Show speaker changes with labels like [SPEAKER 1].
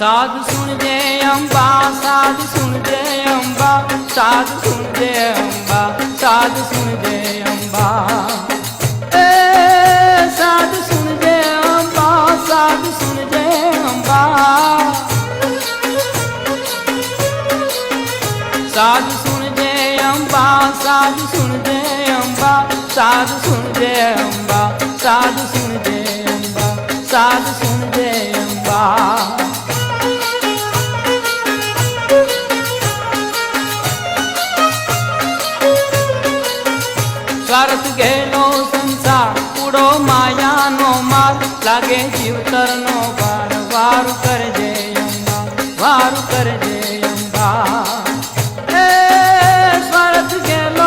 [SPEAKER 1] ਸਾਧ ਸੁਣ ਜੇ ਅੰਬਾ ਸਾਧ ਸੁਣ ਜੇ ਅੰਬਾ ਸਾਧ ਸੁਣ ਜੇ ਅੰਬਾ ਸਾਧ ਸੁਣ ਜੇ ਅੰਬਾ ਏ ਸਾਧ ਸੁਣ ਜੇ ਅੰਬਾ ਸਾਧ ਸੁਣ ਜੇ ਅੰਬਾ ਸਾਧ ਸੁਣ ਜੇ ਅੰਬਾ ਸਾਧ ਸੁਣ ਜੇ ਅੰਬਾ ਸਾਧ ਸੁਣ ਜੇ ਅੰਬਾ ਸਾਧ ਸੁਣ ਜੇ ਅੰਬਾ ਸਾਧ ਸੁਣ ਜੇ સ્વાર્થ ગેલો સંસાર કુડો માયાનો માર. લાગે જીવતરનો ભાર વારું કરજે અંબા વારું કરજે